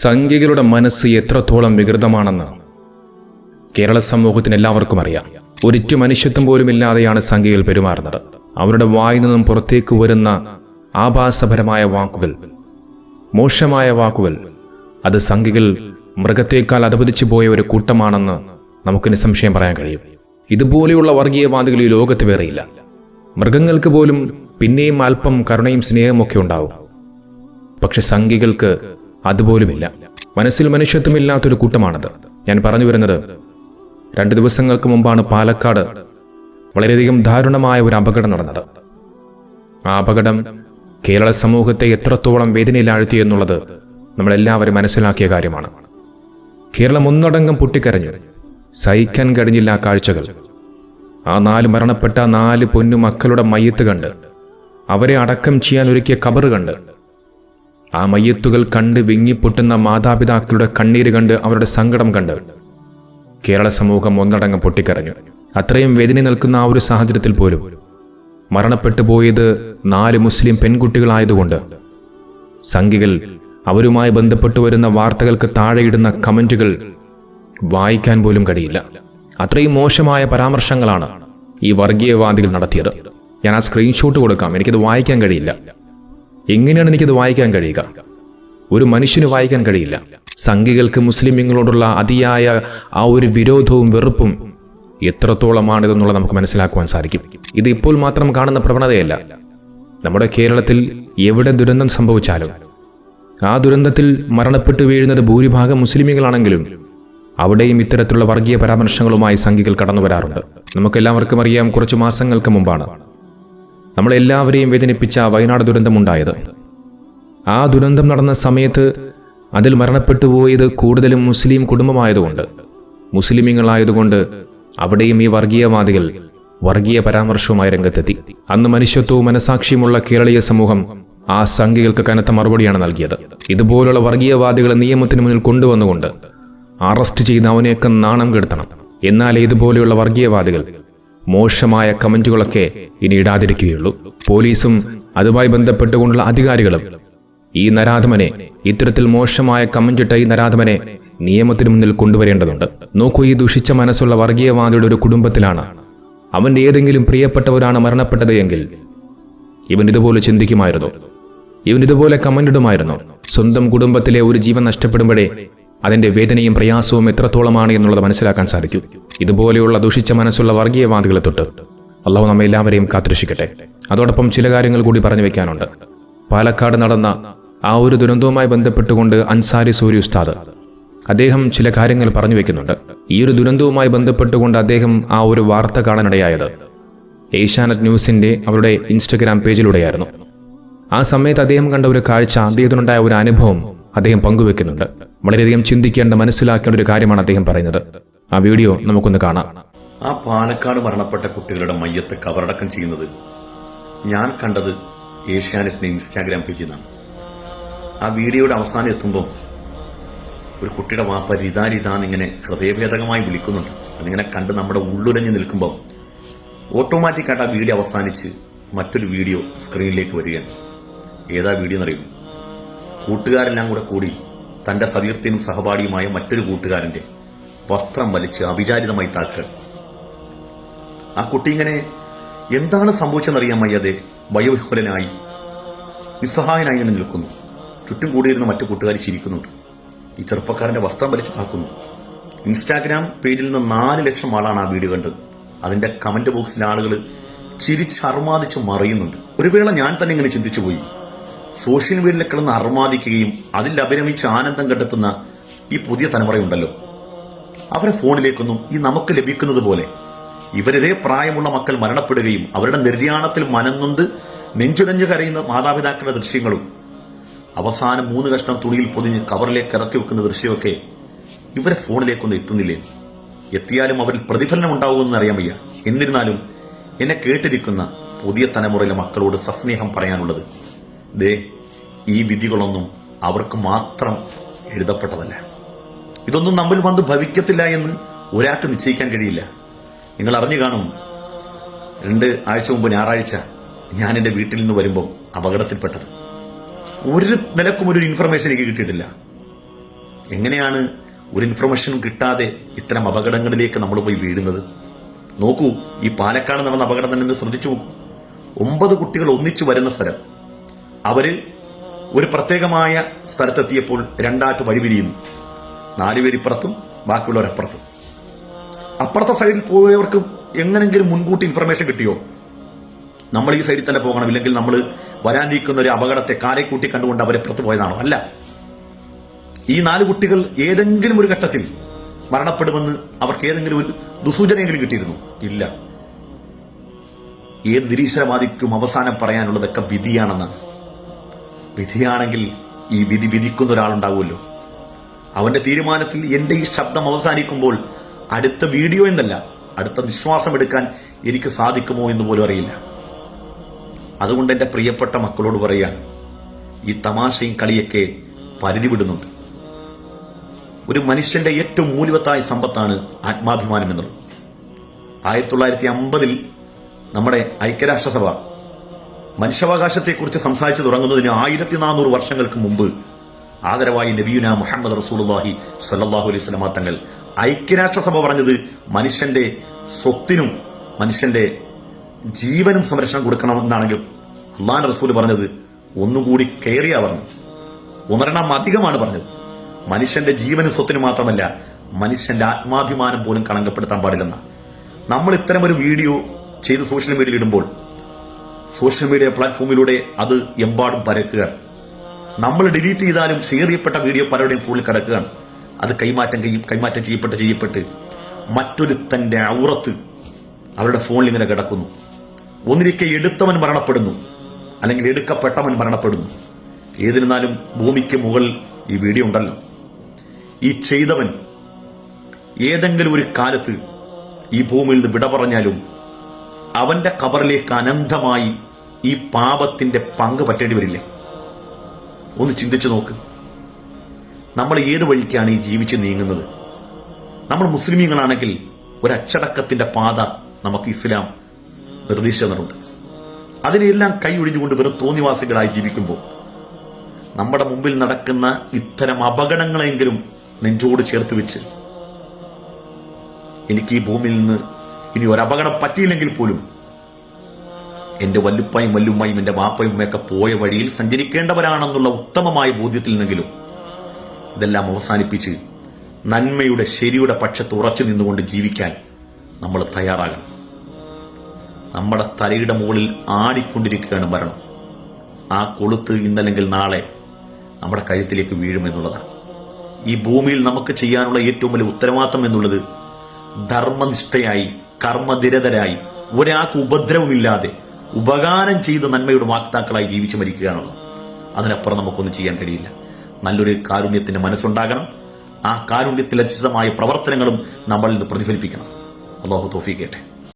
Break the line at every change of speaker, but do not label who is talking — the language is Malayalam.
സംഘികളുടെ മനസ്സ് എത്രത്തോളം വികൃതമാണെന്ന് കേരള സമൂഹത്തിന് എല്ലാവർക്കും അറിയാം. ഒരിറ്റു മനുഷ്യത്വം പോലുമില്ലാതെയാണ് സംഖ്യകൾ പെരുമാറുന്നത്. അവരുടെ വായിൽ നിന്നും പുറത്തേക്ക് വരുന്ന ആഭാസപരമായ വാക്കുകൾ മോശമായ വാക്കുകൾ അത് സംഖ്യകൾ മൃഗത്തേക്കാൾ അധപതിച്ചു പോയ ഒരു കൂട്ടമാണെന്ന് നമുക്ക് നിസ്സംശയം പറയാൻ കഴിയും. ഇതുപോലെയുള്ള വർഗീയവാദികൾ ഈ ലോകത്ത് വേറെയില്ല. മൃഗങ്ങൾക്ക് പോലും പിന്നെയും അല്പം കരുണയും സ്നേഹമൊക്കെ ഉണ്ടാവും. പക്ഷെ സംഘികൾക്ക് അതുപോലുമില്ല. മനസ്സിൽ മനുഷ്യത്വമില്ലാത്തൊരു കൂട്ടമാണത്. ഞാൻ പറഞ്ഞു വരുന്നത് രണ്ട് ദിവസങ്ങൾക്ക് മുമ്പാണ് പാലക്കാട് വളരെയധികം ദാരുണമായ ഒരു അപകടം നടന്നത്. ആ അപകടം കേരള സമൂഹത്തെ എത്രത്തോളം വേദനയിലാഴ്ത്തി എന്നുള്ളത് നമ്മളെല്ലാവരും മനസ്സിലാക്കിയ കാര്യമാണ്. കേരളം ഒന്നടങ്കം പൊട്ടിക്കരഞ്ഞു. സഹിക്കാൻ കഴിഞ്ഞില്ല ആ കാഴ്ചകൾ. ആ നാല് മരണപ്പെട്ട നാല് പൊന്നു മക്കളുടെ മയ്യത്ത് കണ്ട് അവരെ അടക്കം ചെയ്യാൻ ഒരുക്കിയ കബറ് കണ്ട് ആ മയ്യത്തുകൾ കണ്ട് വിങ്ങിപ്പൊട്ടുന്ന മാതാപിതാക്കളുടെ കണ്ണീര് കണ്ട് അവരുടെ സങ്കടം കണ്ട് കേരള സമൂഹം ഒന്നടങ്കം പൊട്ടിക്കരഞ്ഞു. അത്രയും വേദന നിൽക്കുന്ന ആ ഒരു സാഹചര്യത്തിൽ പോലും മരണപ്പെട്ടു പോയത് നാല് മുസ്ലിം പെൺകുട്ടികളായതുകൊണ്ട്. സംഘികൾ അവരുമായി ബന്ധപ്പെട്ടു വരുന്ന വാർത്തകൾക്ക് താഴെയിടുന്ന കമന്റുകൾ വായിക്കാൻ പോലും കഴിയില്ല. അത്രയും മോശമായ പരാമർശങ്ങളാണ് ഈ വർഗീയവാദികൾ നടത്തിയത്. ഞാൻ ആ സ്ക്രീൻഷോട്ട് കൊടുക്കാം. എനിക്കത് വായിക്കാൻ കഴിയില്ല. എങ്ങനെയാണ് എനിക്കത് വായിക്കാൻ കഴിയുക? ഒരു മനുഷ്യന് വായിക്കാൻ കഴിയില്ല. സംഘികൾക്ക് മുസ്ലിമുകളോടുള്ള അതിയായ ആ ഒരു വിരോധവും വെറുപ്പും എത്രത്തോളമാണിതെന്നുള്ളത് നമുക്ക് മനസ്സിലാക്കുവാൻ സാധിക്കും. ഇത് ഇപ്പോൾ മാത്രം കാണുന്ന പ്രവണതയല്ല. നമ്മുടെ കേരളത്തിൽ എവിടെ ദുരന്തം സംഭവിച്ചാലും ആ ദുരന്തത്തിൽ മരണപ്പെട്ടു വീഴുന്നത് ഭൂരിഭാഗം മുസ്ലിമികളാണെങ്കിലും അവിടെയും ഇത്തരത്തിലുള്ള വർഗീയ പരാമർശങ്ങളുമായി സംഘികൾ കടന്നു വരാറുണ്ട് നമുക്കെല്ലാവർക്കും അറിയാം കുറച്ച് മാസങ്ങൾക്ക് മുമ്പാണ്. നമ്മളെല്ലാവരെയും വേദനിപ്പിച്ച വയനാട് ദുരന്തമുണ്ടായത് ആ ദുരന്തം നടന്ന സമയത്ത് അതിൽ മരണപ്പെട്ടു പോയത് കൂടുതലും മുസ്ലിം കുടുംബമായതുകൊണ്ട്. മുസ്ലിമീങ്ങളായതുകൊണ്ട് അവിടെയും ഈ വർഗീയവാദികൾ വർഗീയ പരാമർശവുമായി രംഗത്തെത്തി. അന്ന് മനുഷ്യത്വവും മനസാക്ഷിയുമുള്ള കേരളീയ സമൂഹം ആ സംഖ്യകൾക്ക് കനത്ത മറുപടിയാണ് നൽകിയത്. ഇതുപോലുള്ള വർഗീയവാദികളെ നിയമത്തിന് മുന്നിൽ കൊണ്ടുവന്നുകൊണ്ട് അറസ്റ്റ് ചെയ്ത് അവനെയൊക്കെ നാണം കെടുത്തണം. എന്നാൽ ഇതുപോലെയുള്ള വർഗീയവാദികൾ മോശമായ കമന്റുകളൊക്കെ ഇനി ഇടാതിരിക്കുകയുള്ളൂ. പോലീസും അതുമായി ബന്ധപ്പെട്ടുകൊണ്ടുള്ള അധികാരികളും ഈ നരാധമനെ ഇത്തരത്തിൽ മോശമായ കമന്റിട്ട ഈ നരാധമനെ നിയമത്തിന് മുന്നിൽ കൊണ്ടുവരേണ്ടതുണ്ട്. നോക്കൂ ഈ ദുഷിച്ച മനസ്സുള്ള വർഗീയവാദിയുടെ ഒരു കുടുംബത്തിലാണ് അവന്റെ ഏതെങ്കിലും പ്രിയപ്പെട്ടവരാണ് മരണപ്പെട്ടത് എങ്കിൽ ഇവൻ ഇതുപോലെ ചിന്തിക്കുമായിരുന്നു. ഇവൻ ഇതുപോലെ കമന്റ് ഇടുമായിരുന്നു സ്വന്തം കുടുംബത്തിലെ ഒരു ജീവൻ നഷ്ടപ്പെടുമ്പോഴേ അതിന്റെ വേദനയും പ്രയാസവും എത്രത്തോളമാണ് എന്നുള്ളത് മനസ്സിലാക്കാൻ സാധിക്കും. ഇതുപോലെയുള്ള ദുഷിച്ച മനസ്സുള്ള വർഗീയവാദികളെ തൊട്ട് അള്ളാഹു നമ്മെ എല്ലാവരെയും കാത്തിരക്ഷിക്കട്ടെ. അതോടൊപ്പം ചില കാര്യങ്ങൾ കൂടി പറഞ്ഞു വെക്കാനുണ്ട്. പാലക്കാട് നടന്ന ആ ഒരു ദുരന്തവുമായി ബന്ധപ്പെട്ടുകൊണ്ട് അൻസാരി സൂര്യ ഉസ്താദ് അദ്ദേഹം ചില കാര്യങ്ങൾ പറഞ്ഞു വെക്കുന്നുണ്ട്. ഈ ഒരു ദുരന്തവുമായി ബന്ധപ്പെട്ടുകൊണ്ട് അദ്ദേഹം ആ ഒരു വാർത്ത കാണാനിടയായത് ഏഷ്യാനെറ്റ് ന്യൂസിന്റെ അവരുടെ ഇൻസ്റ്റഗ്രാം പേജിലൂടെയായിരുന്നു. ആ സമയത്ത് അദ്ദേഹം കണ്ട ഒരു കാഴ്ച അദ്ദേഹത്തിനുണ്ടായ ഒരു അനുഭവം അദ്ദേഹം പങ്കുവെക്കുന്നുണ്ട്. വളരെയധികം ചിന്തിക്കേണ്ട മനസ്സിലാക്കേണ്ട ഒരു കാര്യമാണ് അദ്ദേഹം പറയുന്നത്. ആ വീഡിയോ നമുക്കൊന്ന് കാണാം.
ആ പാലക്കാട് മരണപ്പെട്ട കുട്ടികളുടെ മയ്യത്ത് കവറടക്കം ചെയ്യുന്നത് ഞാൻ കണ്ടത് ഏഷ്യാനെറ്റിന്റെ ഇൻസ്റ്റാഗ്രാം പേജിൽ നിന്നാണ്. ആ വീഡിയോയുടെ അവസാനം എത്തുമ്പോൾ ഒരു കുട്ടിയുടെ വാപ്പ രിതാ രിതാന്നിങ്ങനെ ഹൃദയഭേദകമായി വിളിക്കുന്നുണ്ട്. അതിങ്ങനെ കണ്ട് നമ്മുടെ ഉള്ളുരഞ്ഞ് നിൽക്കുമ്പോൾ ഓട്ടോമാറ്റിക്കായിട്ട് ആ വീഡിയോ അവസാനിച്ച് മറ്റൊരു വീഡിയോ സ്ക്രീനിലേക്ക് വരികയാണ്. ഏതാ വീഡിയോ എന്നറിയുമോ? കൂട്ടുകാരെല്ലാം കൂടെ കൂടി തന്റെ സതീർത്ഥ്യനും സഹപാഠിയുമായ മറ്റൊരു കൂട്ടുകാരന്റെ വസ്ത്രം വലിച്ച് അവിചാരിതമായി താക്കുക ആ കുട്ടി ഇങ്ങനെ എന്താണ് സംഭവിച്ചെന്നറിയാൻ വയ്യാതെ വയോവിഹ്വലനായി നിസ്സഹായനായി ഇങ്ങനെ നിൽക്കുന്നു. ചുറ്റും കൂടിയിരുന്ന മറ്റു കൂട്ടുകാർ ചിരിക്കുന്നുണ്ട്. ഈ ചെറുപ്പക്കാരന്റെ വസ്ത്രം വലിച്ചു താക്കുന്നു. ഇൻസ്റ്റാഗ്രാം പേജിൽ നിന്ന് നാല് ലക്ഷം ആളാണ് ആ വീഡിയോ കണ്ടത്. അതിന്റെ കമന്റ് ബോക്സിൽ ആളുകൾ ചിരിച്ചർമാദിച്ച് മറിയുന്നുണ്ട്. ഒരു വേള ഞാൻ തന്നെ ഇങ്ങനെ ചിന്തിച്ചു പോയി സോഷ്യൽ മീഡിയയിൽ കിടന്ന് അർമാദിക്കുകയും അതിൽ അഭിരമിച്ച് ആനന്ദം കണ്ടെത്തുന്ന ഈ പുതിയ തലമുറയുണ്ടല്ലോ. അവരെ ഫോണിലേക്കൊന്നും ഈ നമുക്ക് ലഭിക്കുന്നത് പോലെ ഇവരിതേ പ്രായമുള്ള മക്കൾ മരണപ്പെടുകയും അവരുടെ നിര്യാണത്തിൽ മനന്നുണ്ട് നെഞ്ചുനെഞ്ചു കരയുന്ന മാതാപിതാക്കളുടെ ദൃശ്യങ്ങളും അവസാനം മൂന്ന് കഷ്ണം തുണിയിൽ പൊതിഞ്ഞ് കവറിലേക്ക് ഇറക്കി വെക്കുന്ന ദൃശ്യമൊക്കെ ഇവരെ ഫോണിലേക്കൊന്നും എത്തുന്നില്ലേ? എത്തിയാലും അവരിൽ പ്രതിഫലനം ഉണ്ടാവുമെന്ന് അറിയാൻ വയ്യ. എന്നിരുന്നാലും എന്നെ കേട്ടിരിക്കുന്ന പുതിയ തലമുറയിലെ മക്കളോട് സസ്നേഹം പറയാനുള്ളത് ദേ ഈ വിധികളൊന്നും അവർക്ക് മാത്രം എഴുതപ്പെട്ടതല്ല? ഇതൊന്നും നമ്മൾ വന്ന് ഭവിക്കത്തില്ല എന്ന് ഒരാൾക്ക് നിശ്ചയിക്കാൻ കഴിയില്ല. നിങ്ങൾ അറിഞ്ഞു കാണും രണ്ട് ആഴ്ച മുമ്പ് ഞായറാഴ്ച ഞാൻ എന്റെ വീട്ടിൽ നിന്ന് വരുമ്പം അപകടത്തിൽപ്പെട്ടത്. ഒരു നിലക്കും ഒരു ഇൻഫർമേഷൻ എനിക്ക് കിട്ടിയിട്ടില്ല. എങ്ങനെയാണ് ഒരു ഇൻഫർമേഷൻ കിട്ടാതെ ഇത്തരം അപകടങ്ങളിലേക്ക് നമ്മൾ പോയി വീഴുന്നത്? നോക്കൂ ഈ പാലക്കാട് നടന്ന അപകടം തന്നെ ശ്രദ്ധിച്ചു. ഒമ്പത് കുട്ടികൾ ഒന്നിച്ചു വരുന്ന സ്ഥലം. അവർ ഒരു പ്രത്യേകമായ സ്ഥലത്തെത്തിയപ്പോൾ രണ്ടായിട്ട് വഴിപിരിയുന്നു നാലുപേരിപ്പുറത്തും ബാക്കിയുള്ളവരപ്പുറത്തും അപ്പുറത്തെ. സൈഡിൽ പോയവർക്ക് എങ്ങനെങ്കിലും മുൻകൂട്ടി ഇൻഫർമേഷൻ കിട്ടിയോ? നമ്മൾ ഈ സൈഡിൽ തന്നെ പോകണം. ഇല്ലെങ്കിൽ നമ്മൾ വരാനിരിക്കുന്ന ഒരു അപകടത്തെ കാരെ കൂട്ടി കണ്ടുകൊണ്ട് അവരെ പുറത്തു പോയതാണോ? അല്ല. ഈ നാല് കുട്ടികൾ ഏതെങ്കിലും ഒരു ഘട്ടത്തിൽ മരണപ്പെടുമെന്ന് അവർക്ക് ഏതെങ്കിലും ഒരു ദുസൂചനയെങ്കിലും കിട്ടിയിരുന്നു? ഇല്ല. ഏത് നിരീശ്വരവാദിക്കും അവസാനം പറയാനുള്ളതൊക്കെ വിധിയാണെന്ന് വിധിയാണെങ്കിൽ ഈ വിധി വിധിക്കുന്ന ഒരാളുണ്ടാവുമല്ലോ. അവന്റെ തീരുമാനത്തിൽ എന്റെ ഈ ശബ്ദം അവസാനിക്കുമ്പോൾ അടുത്ത വീഡിയോ എന്നല്ല അടുത്ത വിശ്വാസം എടുക്കാൻ എനിക്ക് സാധിക്കുമോ എന്ന് പോലും അറിയില്ല. അതുകൊണ്ട് എന്റെ പ്രിയപ്പെട്ട മക്കളോട് പറയാൻ ഈ തമാശയും കളിയൊക്കെ പരിധി വിടുന്നുണ്ട്. ഒരു മനുഷ്യന്റെ ഏറ്റവും മൂല്യവത്തായ സമ്പത്താണ് ആത്മാഭിമാനം എന്നുള്ളത്. ആയിരത്തി തൊള്ളായിരത്തി അമ്പതിൽ നമ്മുടെ ഐക്യരാഷ്ട്രസഭ മനുഷ്യാവകാശത്തെക്കുറിച്ച് സംസാരിച്ചു തുടങ്ങുന്നതിന് ആയിരത്തി നാനൂറ് വർഷങ്ങൾക്ക് മുമ്പ് ആദരവായി നബിയുന മുഹമ്മദ് റസൂലുള്ളാഹി സല്ലാഹു അലൈഹി വസല്ലമ തങ്ങൾ ഐക്യരാഷ്ട്രസഭ പറഞ്ഞത് മനുഷ്യന്റെ സ്വത്തിനും മനുഷ്യന്റെ ജീവനും സംരക്ഷണം കൊടുക്കണമെന്നാണെങ്കിൽ അള്ളാൻ റസൂൽ പറഞ്ഞത് ഒന്നുകൂടി കയറിയാ പറഞ്ഞു ഉണരണം അധികമാണ് പറഞ്ഞത്. മനുഷ്യന്റെ ജീവനും സ്വത്തിനും മാത്രമല്ല മനുഷ്യന്റെ ആത്മാഭിമാനം പോലും കളങ്കപ്പെടുത്താൻ പാടില്ലെന്ന നമ്മൾ ഇത്തരം ഒരു വീഡിയോ ചെയ്ത് സോഷ്യൽ മീഡിയയിൽ ഇടുമ്പോൾ സോഷ്യൽ മീഡിയ പ്ലാറ്റ്ഫോമിലൂടെ അത് എമ്പാടും പരക്കുകയാണ്. നമ്മൾ ഡിലീറ്റ് ചെയ്താലും ഷെയർ ചെയ്യപ്പെട്ട വീഡിയോ പലരുടെയും ഫോണിൽ കിടക്കുകയാണ്. അത് കൈമാറ്റം കൈമാറ്റം ചെയ്യപ്പെട്ട് ചെയ്യപ്പെട്ട് മറ്റൊരുത്തന്റെ ഔറത്ത് അവരുടെ ഫോണിൽ ഇങ്ങനെ കിടക്കുന്നു. ഒന്നിരിക്കെ എടുത്തവൻ മരണപ്പെടുന്നു അല്ലെങ്കിൽ എടുക്കപ്പെട്ടവൻ മരണപ്പെടുന്നു. ഏതിരുന്നാലും ഭൂമിക്ക് മുകളിൽ ഈ വീഡിയോ ഉണ്ടല്ലോ. ഈ ചെയ്തവൻ ഏതെങ്കിലും ഒരു കാലത്ത് ഈ ഭൂമിയിൽ നിന്ന് വിട പറഞ്ഞാലും അവന്റെ കബറിലേക്ക് അനന്തമായി ഈ പാപത്തിന്റെ പങ്ക് പറ്റേണ്ടി വരില്ലേ? ഒന്ന് ചിന്തിച്ചു നോക്ക്. നമ്മൾ ഏത് വഴിക്കാണ് ഈ ജീവിച്ച് നീങ്ങുന്നത്? നമ്മൾ മുസ്ലിമീങ്ങളാണെങ്കിൽ അച്ചടക്കത്തിന്റെ പാത നമുക്ക് ഇസ്ലാം നിർദ്ദേശിച്ചു തന്നിട്ടുണ്ട്. അതിനെല്ലാം കൈ ഒഴിഞ്ഞുകൊണ്ട് വെറും തോന്നിവാസികളായി ജീവിക്കുമ്പോൾ നമ്മുടെ മുമ്പിൽ നടക്കുന്ന ഇത്തരം അപകടങ്ങളെങ്കിലും നെഞ്ചോട് ചേർത്ത് വെച്ച് എനിക്ക് ഈ ഭൂമിയിൽ നിന്ന് ഇനി ഒരു അപകടം പറ്റിയില്ലെങ്കിൽ പോലും എന്റെ വല്ലുപ്പായും വല്ലുമ്മയും എന്റെ വാപ്പയും ഒക്കെ പോയ വഴിയിൽ സഞ്ചരിക്കേണ്ടവരാണെന്നുള്ള ഉത്തമമായ ബോധ്യത്തിൽ നിന്നെങ്കിലും ഇതെല്ലാം അവസാനിപ്പിച്ച് നന്മയുടെ ശരിയുടെ പക്ഷത്ത് ഉറച്ചു നിന്നുകൊണ്ട് ജീവിക്കാൻ നമ്മൾ തയ്യാറാകണം. നമ്മുടെ തലയുടെ മുകളിൽ ആടിക്കൊണ്ടിരിക്കുകയാണ് മരണം. ആ കൊളുത്ത് ഇന്നല്ലെങ്കിൽ നാളെ നമ്മുടെ കഴുത്തിലേക്ക് വീഴുമെന്നുള്ളതാണ് ഈ ഭൂമിയിൽ നമുക്ക് ചെയ്യാനുള്ള ഏറ്റവും വലിയ ഉത്തരവാദിത്തം എന്നുള്ളത് ധർമ്മനിഷ്ഠയായി കർമ്മധിരതരായി ഒരാൾക്ക് ഉപദ്രവമില്ലാതെ ഉപകാരം ചെയ്ത് നന്മയുടെ വാക്താക്കളായി ജീവിച്ചു മരിക്കുകയാണുള്ളത് അതിനപ്പുറം നമുക്കൊന്നും ചെയ്യാൻ കഴിയില്ല. നല്ലൊരു കാരുണ്യത്തിന്റെ മനസ്സുണ്ടാകണം. ആ കാരുണ്യത്തിൽ പ്രവർത്തനങ്ങളും നമ്മളിൽ നിന്ന് പ്രതിഫലിപ്പിക്കണം. അള്ളാഹു തോഫിക്കേട്ടെ